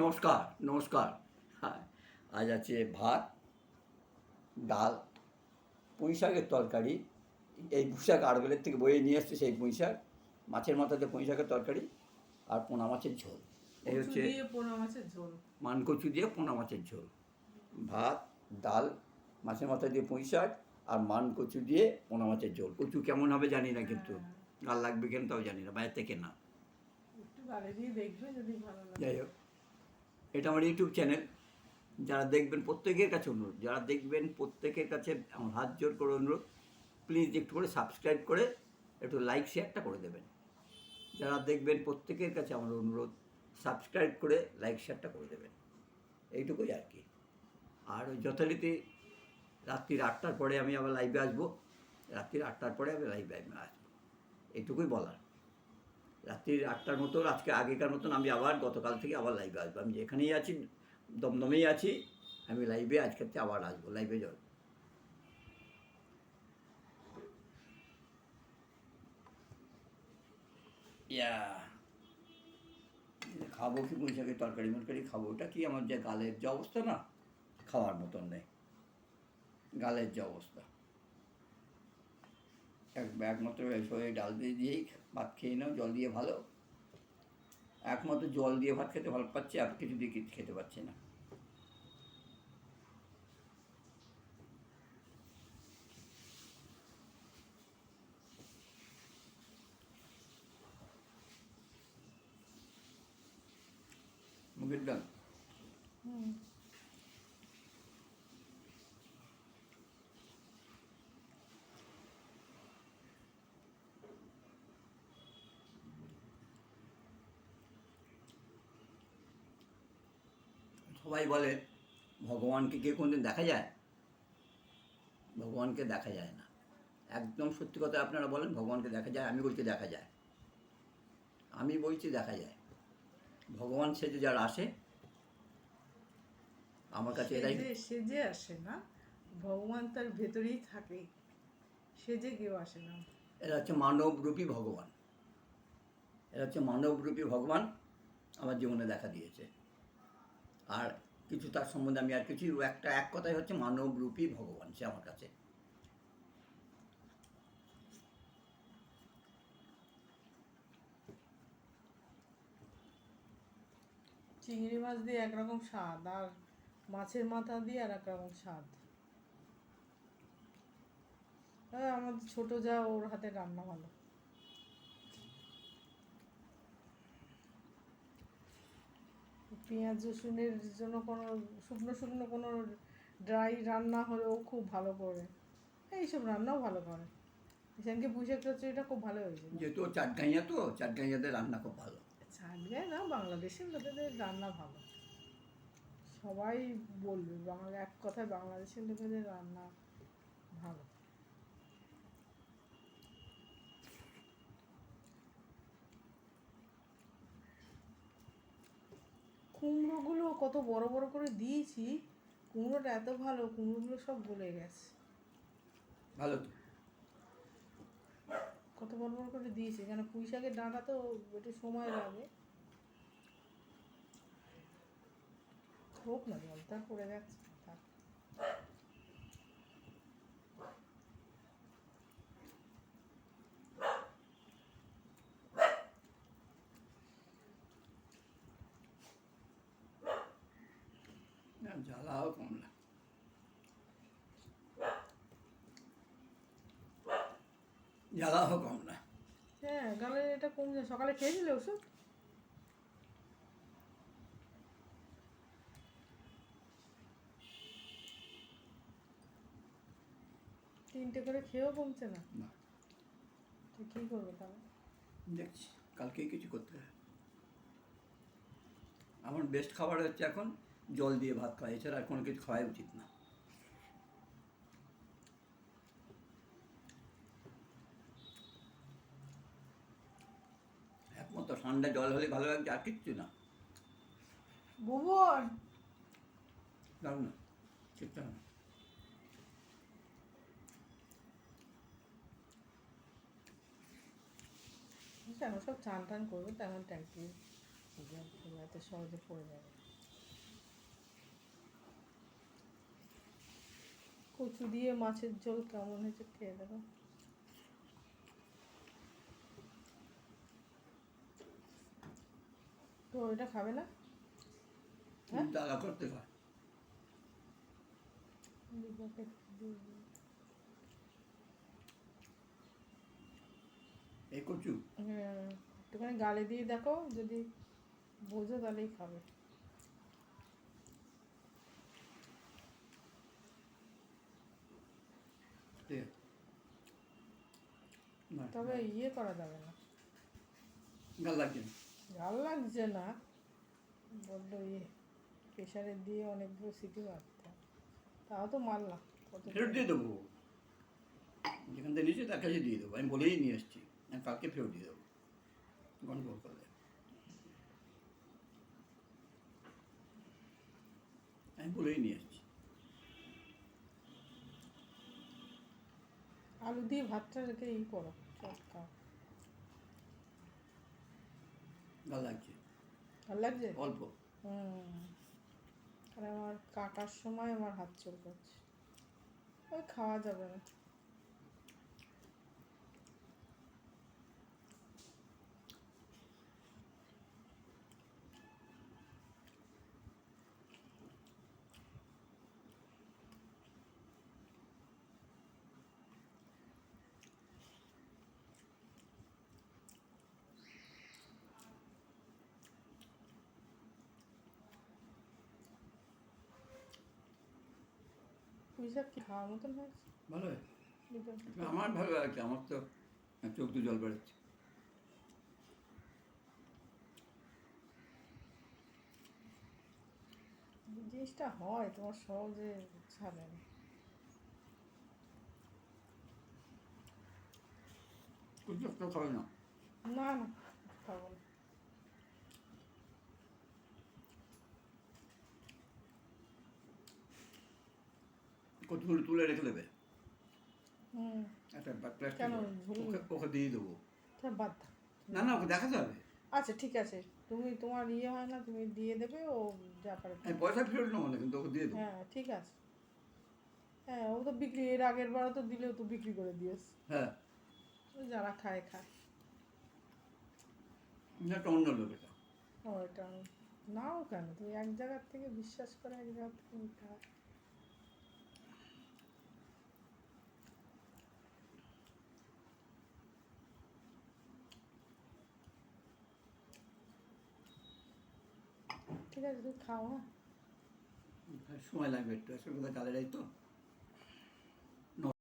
নমস্কার নমস্কার। হ্যাঁ আজ আছে ভাত ডাল পুঁই শাকের তরকারি। এই পুঁই শাক আড়বেলের থেকে বয়ে নিয়ে এসছে সেই পুঁই শাক মাছের মাথাতে পুঁই শাকের তরকারি আর পোনা মাছের ঝোল। এই হচ্ছে পোনা মাছের ঝোল। মানকচু দিয়ে পোনা মাছের ঝোল। ভাত ডাল মাছের মাথা দিয়ে পুঁই শাক আর মান কচু দিয়ে পোনা মাছের ঝোল। কচু কেমন হবে জানি না কিন্তু। গাল লাগবে কেন তাও জানি না বাইরে থেকে না। যাই হোক। এটা আমার ইউটিউব চ্যানেল যারা দেখবেন প্রত্যেকের কাছে অনুরোধ, যারা দেখবেন প্রত্যেকের কাছে আমার হাত জোর করে অনুরোধ প্লিজ একটু করে সাবস্ক্রাইব করে একটু লাইক শেয়ারটা করে দেবেন। যারা দেখবেন প্রত্যেকের কাছে আমার অনুরোধ সাবস্ক্রাইব করে লাইক শেয়ারটা করে দেবেন। এইটুকুই আর কি। আর যথারীতি রাত্রির আটটার পরে আমি আবার লাইভে আসব। রাত্রির আটটার পরে আমি লাইভে আসব। এইটুকুই বলার। রাত্রির আটটার মতো আজকে আগেকার মতন আমি আবার গতকাল থেকে আবার লাইভে আসব। আমি যেখানেই আছি, দমদমেই আছি, আমি লাইভে আজকের থেকে আবার আসব লাইভে যাও ইয়া খাব কি বৈশাখের তরকারি মরকারি খাব, ওটা কি আমার যে গালের যে অবস্থা না, খাওয়ার মতন নেই। গালের যে অবস্থা। একমাত্র শরীরে ডাল দিয়ে দিয়েই ভাত খেয়ে নাও, জল দিয়ে ভালো। একমাত্র জল দিয়ে ভাত খেতে ভালো পাচ্ছি, আর কিছু দিয়ে খেতে পাচ্ছি না মুখের ডাল হুম সবাই বলে ভগবানকে কে কোনদিন দেখা যায়? ভগবানকে দেখা যায় না। একদম সত্যি কথা আপনারা বলেন ভগবানকে দেখা যায়? আমি বলছি দেখা যায়। আমি বলছি দেখা যায়। ভগবান সেজে যারা আসে আমার কাছে এরাই সেজে আসে না ভগবান তার ভেতরেই থাকে। সেজে কেউ আসে না। এরা হচ্ছে মানবরূপী ভগবান। এরা হচ্ছে মানবরূপী ভগবান আমার জীবনে দেখা দিয়েছে। আর কিছু তার সম্বন্ধে আমি আর কিছু একটা, এক কথাই হচ্ছে মানব মানবরূপী ভগবান সে আমার কাছে। চিংড়ি মাছ দিয়ে একরকম স্বাদ আর মাছের মাথা দিয়ে আর একরকম স্বাদ। আর আমাদের ছোট যা, ওর হাতে রান্না ভালো। পেঁয়াজ রসুনের জন্য কোনো শুকনো শুকনো কোনো ড্রাই রান্না হলেও খুব ভালো করে। এইসব রান্নাও ভালো করে। সেদিনকে পুঁইশাক চচ্চড়িটা খুব ভালো হয়েছিল যেহেতু ও চাটগাঁইয়া তো চাটগাঁইয়াদের রান্না খুব ভালো। ছাড়বে না বাংলাদেশের লোকেদের রান্না ভালো। সবাই বলবে বাংলা এক কথায় বাংলাদেশের লোকেদের রান্না ভালো। কুমড়োগুলো কত বড় বড় করে দিয়েছি কুমড়োটা এত ভালো কুমড়োগুলো সব গলে গেছে। ভালো তো। কত বড় বড় করে দিয়েছি কেন পুঁই শাকের ডাঁটা তো একটু সময় লাগে। হোক না জলটা পড়ে যাচ্ছে থাক। না, না জ্বালাও কম না হ্যাঁ গালে এটা কমছে সকালে খেয়েছিলে ওষুধ তিনটে করে খেয়েও কমছে না। না। তো কী করব তাহলে দেখছি কালকেই কিছু করতে হবে। আমার বেস্ট খাবার হচ্ছে এখন জল দিয়ে ভাত খাওয়া এছাড়া আর কোনো কিছু খাওয়াই উচিত না। একমাত্র ঠান্ডা জল হলে ভালো লাগছে আর কিচ্ছু না। ভুবন দারুণ না ঠিকঠাক না। কেন সব চান টান করবে তেমন ট্যাঙ্কি এত সহজে পড়ে যাবে। কচু দিয়ে মাছের ঝোল কেমন হয়েছে খেয়ে দেখো। তো ওইটা খাবে না? হ্যাঁ? দাদা করতে। এই কচু? হ্যাঁ একটুখানি গালে দিয়ে দেখো যদি বোঝো তাহলেই খাবে ঠিক আছে। না, তবে ইয়ে করা যাবে না। গাল লাগছে। ভালো লাগছে না। বড্ড ইয়ে। প্রেশারে দিয়ে অনেকগুলো সিটি মারতে তাও তো মারলাম। ফেরত দিয়ে দেবো। যেখান থেকে নিয়েছি তার কাছে দিয়ে দেবো। আমি বলেই নিয়ে এসেছি আমি কালকে ফেরত দিয়ে দেবো। গন্ডগোল করলে। আমি বলেই নিয়ে এসেছি আলু দিয়ে ভাতটা রেখে ই করো চটকা। ভালো লাগছে? ভালো লাগছে? অল্প? হুম। আর আমার কাটার সময় আমার হাত চল করছে ওই খাওয়া যাবে না। পুঁই কি খাওয়ার মতন হয়েছে? ভালো হয়েছে। আমার ভালো লাগছে আমার তো চোখ দু জল বেরোচ্ছে। জিনিসটা হয় তোমার সহজে ছাড়ে না। খাবে না। না না খাব না। কচুগুলো তুলে রেখে দেবে। হুম। একটা প্লাস্টিক? ওকে দিয়ে দেবো। বাদ। না না ওকে দেখাতে হবে। আচ্ছা ঠিক আছে। তুমি তোমার ইয়ে হয় না তুমি দিয়ে দেবে ও যা পারে আমি পয়সা ফেরত নেব না কিন্তু ওকে দিয়ে দেবো। হ্যাঁ ঠিক আছে। হ্যাঁ ও তো বিক্রি এর আগের বারও তো দিলেও তো বিক্রি করে দিয়েছে। হ্যাঁ। যারা খায় খায়। না, একটা অন্য লোক এটা। ও এটা নাও কেন? তুমি এক জায়গার থেকে বিশ্বাস করে এক জায়গার থেকে নিতে ঠিক আছে তুমি খাও হ্যাঁ। সময় লাগবে একটু আসলে কোথায় কালের তো।